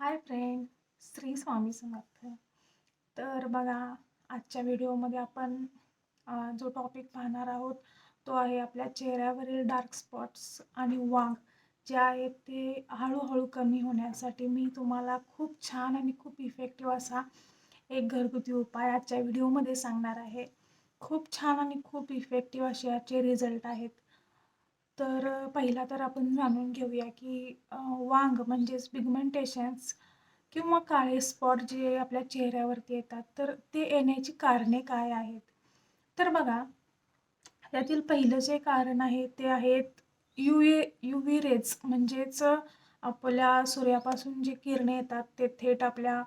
Hi friend Shri Swami Samarth. तर बघा आजच्या व्हिडिओमध्ये आपण जो टॉपिक पाहणार आहोत तो आहे आपल्या चेहऱ्यावरील डार्क स्पॉट्स आणि वांग जे आहेत ते हळूहळू कमी होण्यासाठी मी तुम्हाला खूप छान आणि खूप इफेक्टिव्ह असा एक घरगुती उपाय आजच्या व्हिडिओमध्ये सांगणार आहे. खूप छान आणि खूप इफेक्टिव्ह असे याचे रिझल्ट आहेत. तर पहिला तर आपण जाणून घेऊया की वांग म्हणजेच पिगमेंटेशन्स किंवा काळे स्पॉट जे आपल्या चेहऱ्यावरती येतात तर ते येण्याची कारणे काय आहेत? तर बघा त्यातील पहिलं जे कारण आहे ते आहेत U A U V rays म्हणजेच आपल्या सूर्यापासून जे किरणे येतात ते थेट आपल्या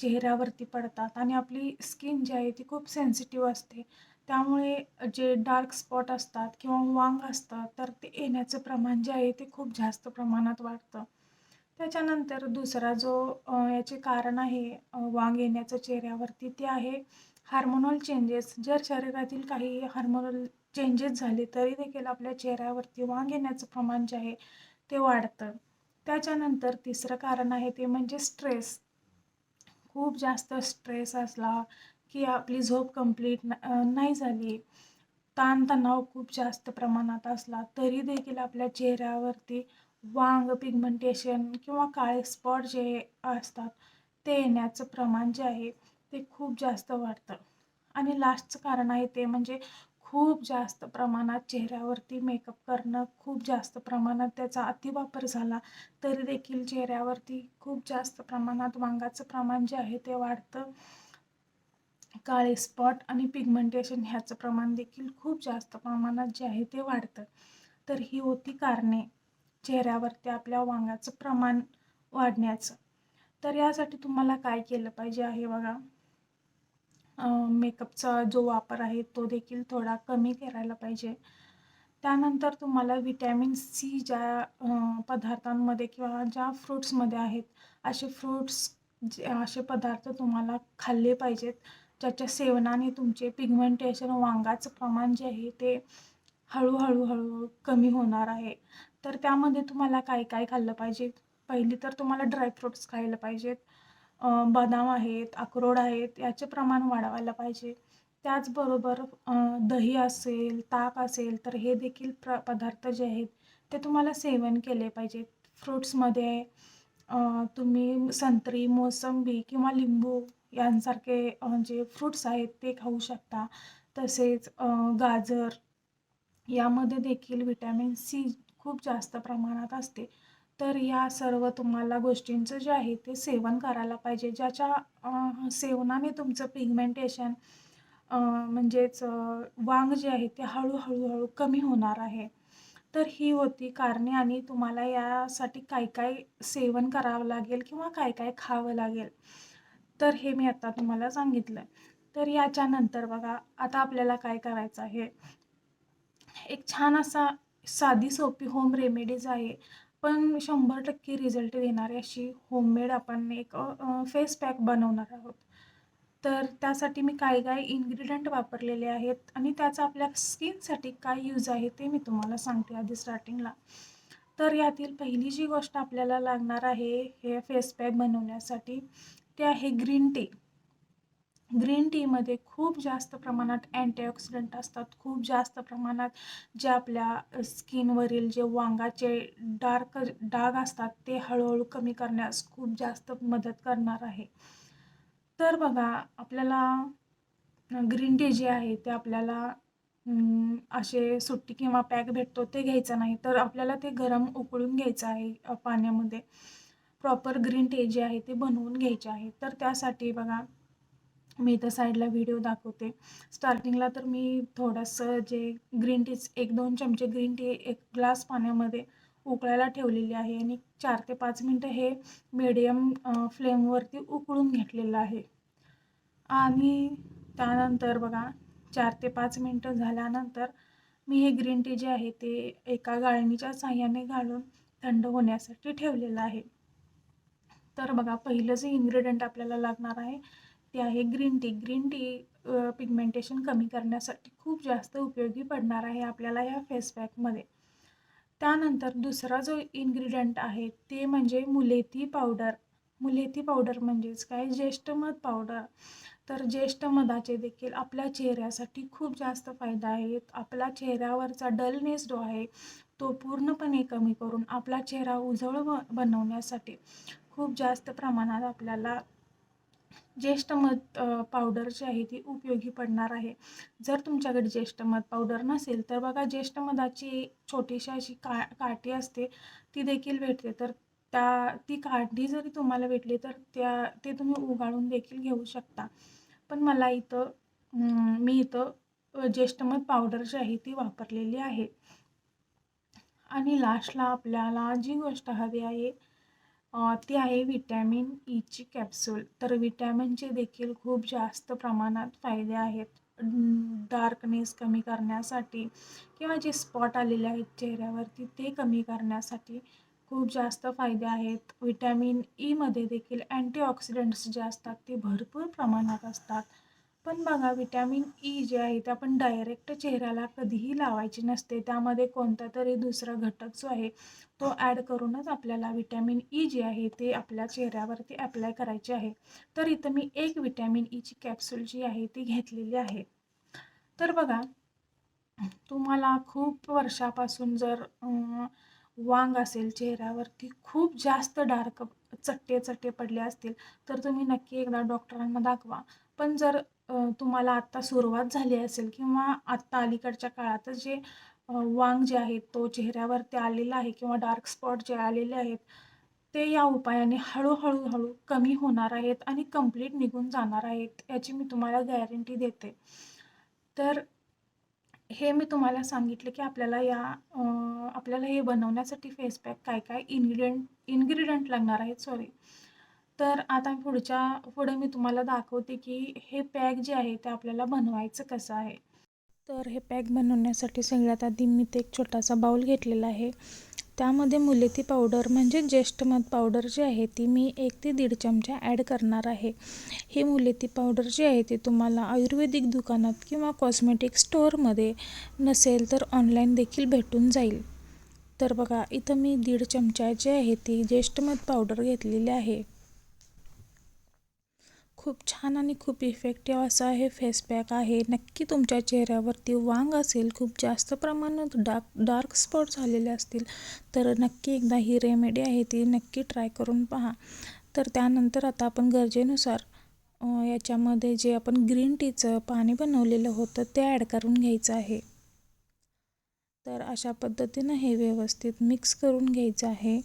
चेहऱ्यावरती पडतात आणि आपली स्किन जी आहे ती खूप सेन्सिटिव्ह असते. त्यामुळे जे डार्क स्पॉट असतात किंवा वांग असतात तर ते येण्याचं प्रमाण जे आहे ते खूप जास्त प्रमाणात वाढतं. त्याच्यानंतर दुसरा जो याचे कारण आहे वांग येण्याचं चेहऱ्यावरती ते आहे हार्मोनल चेंजेस जर शरीरातील काही हार्मोनल चेंजेस झाले तरी देखील आपल्या चेहऱ्यावरती वांग येण्याचं प्रमाण जे आहे ते वाढतं. त्याच्यानंतर तिसरं कारण आहे ते म्हणजे स्ट्रेस खूप जास्त स्ट्रेस असला की आपली झोप कंप्लीट नाही झाली. ताणतणाव खूप जास्त प्रमाणात असला तरी देखील आपल्या चेहऱ्यावरती वांग पिगमेंटेशन किंवा काळे स्पॉट जे असतात ते येण्याचं प्रमाण जे आहे ते खूप जास्त वाढतं. आणि लास्टचं कारण आहे ते म्हणजे खूप जास्त प्रमाणात चेहऱ्यावरती मेकअप करणं खूप जास्त प्रमाणात त्याचा अतिवापर झाला तरी देखील चेहऱ्यावरती खूप जास्त प्रमाणात वांगाचं प्रमाण जे आहे ते वाढतं. काळे स्पॉट आणि पिगमेंटेशन ह्याचं प्रमाण देखील खूप जास्त प्रमाणात जे आहे ते वाढतं. तर ही होती कारणे चेहऱ्यावरती आपल्या वांगाचं प्रमाण वाढण्याचं. तर यासाठी तुम्हाला काय केलं पाहिजे आहे बघा. मेकअपचा जो वापर आहे तो देखील थोडा कमी करायला पाहिजे. त्यानंतर तुम्हाला विटॅमिन सी ज्या पदार्थांमध्ये किंवा ज्या फ्रूट्समध्ये आहेत असे फ्रूट्स जे असे पदार्थ तुम्हाला खाल्ले पाहिजेत. ज्याच्या सेवनाने तुमचे पिगमेंटेशन वांगाचं प्रमाण जे आहे ते हळूहळू हळूहळू कमी होणार आहे. तर त्यामध्ये तुम्हाला काय काय खाल्लं पाहिजे? पहिली तर तुम्हाला ड्रायफ्रूट्स खायला पाहिजेत. बदाम आहेत अक्रोड आहेत याचे प्रमाण वाढवायला पाहिजे. त्याचबरोबर दही असेल ताक असेल तर हे देखील प्र पदार्थ जे आहेत ते तुम्हाला सेवन केले पाहिजेत. फ्रूट्समध्ये तुम्ही संत्री मोसंबी किंवा लिंबू यांसारखे जे म्हणजे फ्रूट्स आहेत ते खाऊ शकता. तसेच गाजर यामध्ये देखील विटॅमिन सी खूप जास्त प्रमाणात असते. तर या सर्व तुम्हाला गोष्टींचं जे आहे ते सेवन करायला पाहिजे. ज्याच्या सेवनाने तुमचं पिगमेंटेशन म्हणजेच वांग जे आहे ते हळूहळू हळू कमी होणार आहे. तर ही होती कारणे आणि तुम्हाला यासाठी काय काय सेवन करावं लागेल किंवा काय काय खावं लागेल. तर हे मी आता तुम्हाला सांगितलं तर याच्यानंतर बघा आता आपल्याला काय करायचं आहे? एक छान असा साधी सोपी होम रेमेडीज आहे. पण शंभर टक्के रिझल्ट देणारी अशी होममेड आपण एक फेस पॅक बनवणार आहोत. तर त्यासाठी मी काय काय इन्ग्रेडियंट वापरलेले आहेत आणि त्याचा आपल्या स्किनसाठी काय यूज आहे ते मी तुम्हाला सांगते आधी स्टार्टिंगला तर यातील पहिली जी गोष्ट आपल्याला लागणार आहे हे फेस पॅक बनवण्यासाठी ते आहे ग्रीन टी. ग्रीन टीमध्ये खूप जास्त प्रमाणात अँटीऑक्सिडंट असतात. खूप जास्त प्रमाणात जे आपल्या स्किनवरील जे वांगाचे डार्क डाग असतात ते हळूहळू कमी करण्यास खूप जास्त मदत करणार आहे. तर बघा आपल्याला ग्रीन टी जे आहे ते आपल्याला असे सुट्टी किंवा पॅक भेटतो ते घ्यायचं नाही. तर आपल्याला ते गरम उकळून घ्यायचं आहे पाण्यामध्ये. प्रॉपर ग्रीन टी जे आहे ते बनवून घ्यायचे आहे. तर त्यासाठी बघा मी इथं साईडला व्हिडिओ दाखवते. स्टार्टिंगला तर मी थोडंसं जे ग्रीन टीच एक दोन चमचे ग्रीन टी एक ग्लास पाण्यामध्ये उकळायला ठेवलेली आहे आणि चार ते पाच मिनटं हे मीडियम फ्लेमवरती उकळून घेतलेलं आहे. आणि त्यानंतर बघा चार ते पाच मिनटं झाल्यानंतर मी हे ग्रीन टी जे आहे ते एका गाळणीच्या साह्याने घालून थंड होण्यासाठी ठेवलेलं आहे. तर बघा पहिलं जे इन्ग्रेडियंट आपल्याला लागणार आहे ते आहे green tea green tea pigmentation कमी करण्यासाठी खूप जास्त उपयोगी पडणार आहे आपल्याला या फेस पॅकमध्ये त्यानंतर दुसरा जो इन्ग्रेडियंट आहे ते म्हणजे मुलेती पावडर मुलेती पावडर म्हणजेच काय? ज्येष्ठ मध पावडर तर ज्येष्ठ मधाचे देखील आपल्या चेहऱ्यासाठी खूप जास्त फायदा आहेत. आपला चेहऱ्यावरचा डलनेस जो आहे तो पूर्णपणे कमी करून आपला चेहरा उजळ बनवण्यासाठी खूप जास्त प्रमाणात आपल्याला ज्येष्ठ मध पावडर जी आहे ती उपयोगी पडणार आहे. जर तुमच्याकडे ज्येष्ठ मध पावडर नसेल तर बघा ज्येष्ठ मधाची छोटीशी अशी का काठी असते ती देखील भेटते. तर त्या ती काठी जरी तुम्हाला भेटली तर त्या ते तुम्ही उगाळून देखील घेऊ शकता. पण मला इथं मी इथं ज्येष्ठ मध पावडर जी आहे ती वापरलेली आहे. आणि लास्टला आपल्याला जी गोष्ट हवी आहे ती आहे विटॅमिन ईची कॅप्सूल तर विटॅमिनचे देखील खूप जास्त प्रमाणात फायदे आहेत. डार्कनेस कमी करण्यासाठी किंवा जे स्पॉट आलेले आहेत चेहऱ्यावरती ते कमी करण्यासाठी खूप जास्त फायदे आहेत. विटॅमिन ईमध्ये e देखील अँटीऑक्सिडंट्स जे असतात ते भरपूर प्रमाणात असतात. पण बघा विटॅमिन ई e जे आहे ते आपण डायरेक्ट चेहऱ्याला कधीही लावायची नसते. त्यामध्ये कोणता तरी दुसरा घटक जो आहे तो ॲड करूनच आपल्याला विटॅमिन ई e जे आहे ते आपल्या चेहऱ्यावरती अप्लाय करायचे आहे. तर इथं मी एक विटॅमिन ईची कॅप्सूल जी आहे ती घेतलेली आहे. तर बघा तुम्हाला खूप वर्षापासून जर वांग असेल चेहऱ्यावरती खूप जास्त डार्क चट्टे चट्टे पडले असतील तर तुम्ही नक्की एकदा डॉक्टरांना दाखवा. पण जर तुम्हाला आत्ता सुरुवात झाली असेल किंवा आत्ता अलीकडच्या काळातच जे वांग जे आहेत तो चेहऱ्यावरती आलेला आहे किंवा डार्क स्पॉट जे आलेले आहेत ते या उपायाने हळूहळू हळू कमी होणार आहेत आणि कंप्लीट निघून जाणार आहेत याची मी तुम्हाला गॅरंटी देते. तर हे मी तुम्हाला सांगितलं की आपल्याला या आपल्याला हे बनवण्यासाठी फेस पॅक काय काय इन्ग्रिडियंट इन्ग्रिडियंट लागणार आहेत सॉरी तर आता पुढच्या पुढे मी तुम्हाला दाखवते की हे पॅक जे आहे ते आपल्याला बनवायचं कसं आहे. तर हे पॅक बनवण्यासाठी सगळ्यात आधी मी ते एक छोटासा बाऊल घेतलेला आहे. त्यामध्ये मुलेती पावडर म्हणजे ज्येष्ठ मध पावडर जी आहे ती मी एक ते दीड चमचा ॲड करणार आहे. ही मुलेती पावडर जी आहे ती तुम्हाला आयुर्वेदिक दुकानात किंवा कॉस्मेटिक स्टोअरमध्ये नसेल तर ऑनलाईन देखील भेटून जाईल. तर बघा इथं मी दीड चमचा जे आहे ती ज्येष्ठ मध पावडर घेतलेली आहे. खूप छान आणि खूप इफेक्टिव्ह असा हे फेस पॅक आहे. नक्की तुमच्या चेहऱ्यावरती वांग असेल खूप जास्त प्रमाणात डार्क डार्क स्पॉट झालेले असतील तर नक्की एकदा ही रेमेडी आहे ती नक्की ट्राय करून पहा. तर त्यानंतर आता आपण गरजेनुसार याच्यामध्ये जे आपण ग्रीन टीचं पाणी बनवलेलं होतं ते ॲड करून घ्यायचं आहे. तर अशा पद्धतीनं हे व्यवस्थित मिक्स करून घ्यायचं आहे.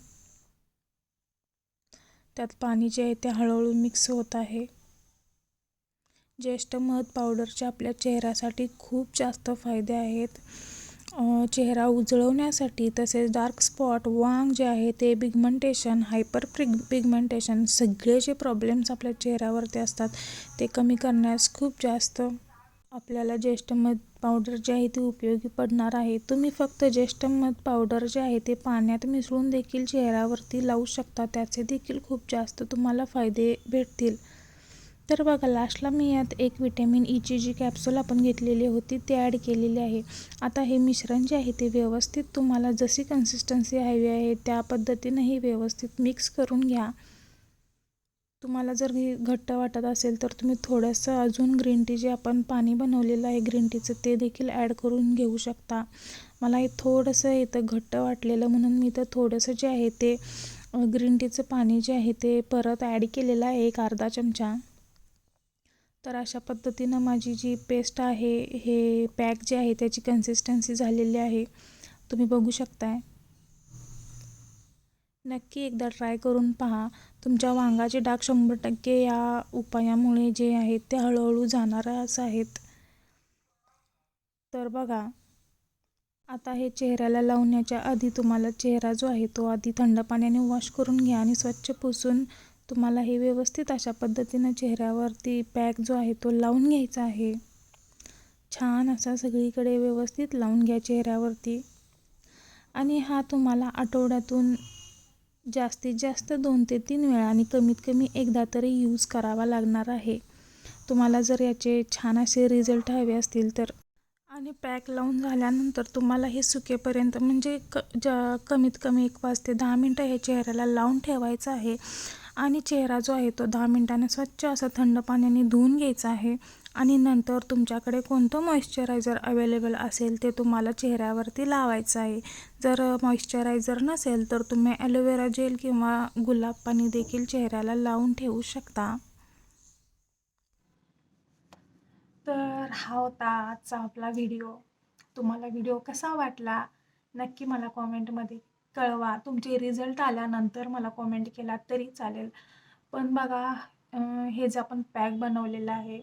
त्यात पाणी जे आहे ते हळूहळू मिक्स होत आहे. ज्येष्ठ मध पावडरचे आपल्या चेहऱ्यासाठी खूप जास्त फायदे आहेत. चेहरा उजळवण्यासाठी तसेच डार्क स्पॉट वांग जे आहे ते पिगमेंटेशन हायपर प्रिग पिगमेंटेशन सगळे जे प्रॉब्लेम्स आपल्या चेहऱ्यावरती असतात ते कमी करण्यास खूप जास्त आपल्याला ज्येष्ठ मध पावडर जे आहे ते उपयोगी पडणार आहे. तुम्ही फक्त ज्येष्ठ मध पावडर जे आहे ते पाण्यात मिसळून देखील चेहऱ्यावरती लावू शकता त्याचे देखील खूप जास्त तुम्हाला फायदे भेटतील. तर बघा लास्टला मी यात एक विटॅमिन ईची e जी कॅप्सूल आपण घेतलेली होती ती ॲड केलेली आहे. आता हे मिश्रण जे आहे ते व्यवस्थित तुम्हाला जशी कन्सिस्टन्सी हवी आहे त्या पद्धतीनंही व्यवस्थित मिक्स करून घ्या. तुम्हाला जर हे घट्ट वाटत असेल तर तुम्ही थोडंसं अजून ग्रीन टी जे आपण पाणी बनवलेलं आहे ग्रीन टीचं ते देखील ॲड करून घेऊ शकता. मला हे थोडंसं इथं घट्ट वाटलेलं म्हणून मी तर थोडंसं जे आहे ते ग्रीन टीचं पाणी जे आहे ते परत ॲड केलेलं आहे एक अर्धा चमचा. तर अशा पद्धतीनं माझी जी पेस्ट आहे हे पॅक जे आहे त्याची कन्सिस्टन्सी झालेली आहे. तुम्ही बघू शकताय. नक्की एकदा ट्राय करून पहा. तुमच्या वांगाचे डाग शंभर टक्के या उपायामुळे जे आहेत ते हळूहळू जाणारच आहेत. तर बघा आता हे चेहऱ्याला लावण्याच्या आधी तुम्हाला चेहरा जो आहे तो आधी थंड पाण्याने वॉश करून घ्या आणि स्वच्छ पुसून तुम्हाला हे व्यवस्थित अशा पद्धतीनं चेहऱ्यावरती पॅक जो आहे तो लावून घ्यायचा आहे. छान असा सगळीकडे व्यवस्थित लावून घ्या चेहऱ्यावरती. आणि हा तुम्हाला आठवड्यातून जास्तीत जास्त दोन ते तीन वेळा आणि कमीत कमी एकदा तरी यूज करावा लागणार आहे. तुम्हाला जर याचे छान असे रिझल्ट हवे असतील तर. आणि पॅक लावून झाल्यानंतर तुम्हाला हे सुकेपर्यंत म्हणजे क ज्या कमीत कमी एक पाच ते दहा मिनटं हे चेहऱ्याला लावून ठेवायचं आहे. आणि चेहरा जो आहे तो दहा मिनटाने स्वच्छ असं थंड पाण्याने धुवून घ्यायचा आहे. आणि नंतर तुमच्याकडे कोणतं मॉइश्चरायझर अवेलेबल असेल ते तुम्हाला चेहऱ्यावरती लावायचं आहे. जर मॉइश्चरायझर नसेल तर तुम्ही ॲलोवेरा जेल किंवा गुलाब पाणी देखील चेहऱ्याला लावून ठेवू शकता. तर हा होता आजचा आपला व्हिडिओ तुम्हाला व्हिडिओ कसा वाटला? नक्की मला कॉमेंटमध्ये कळवा. तुमचे रिझल्ट आल्यानंतर मला कॉमेंट केला तरी चालेल. पण बघा हे जे आपण पॅक बनवलेलं आहे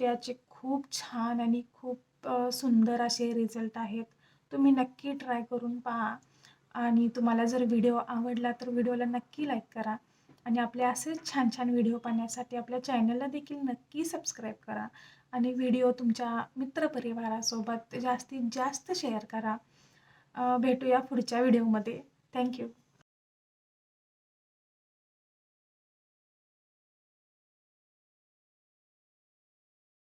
त्याचे खूप छान आणि खूप सुंदर असे रिझल्ट आहेत. तुम्ही नक्की ट्राय करून पहा. आणि तुम्हाला जर व्हिडिओ आवडला तर व्हिडिओला नक्की लाईक करा. आणि आपले असेच छान छान व्हिडिओ पाहण्यासाठी आपल्या चॅनलला देखील नक्की सबस्क्राईब करा. आणि व्हिडिओ तुमच्या मित्रपरिवारासोबत जास्तीत जास्त शेअर करा. भेटूया पुढच्या व्हिडिओमध्ये. थँक्यू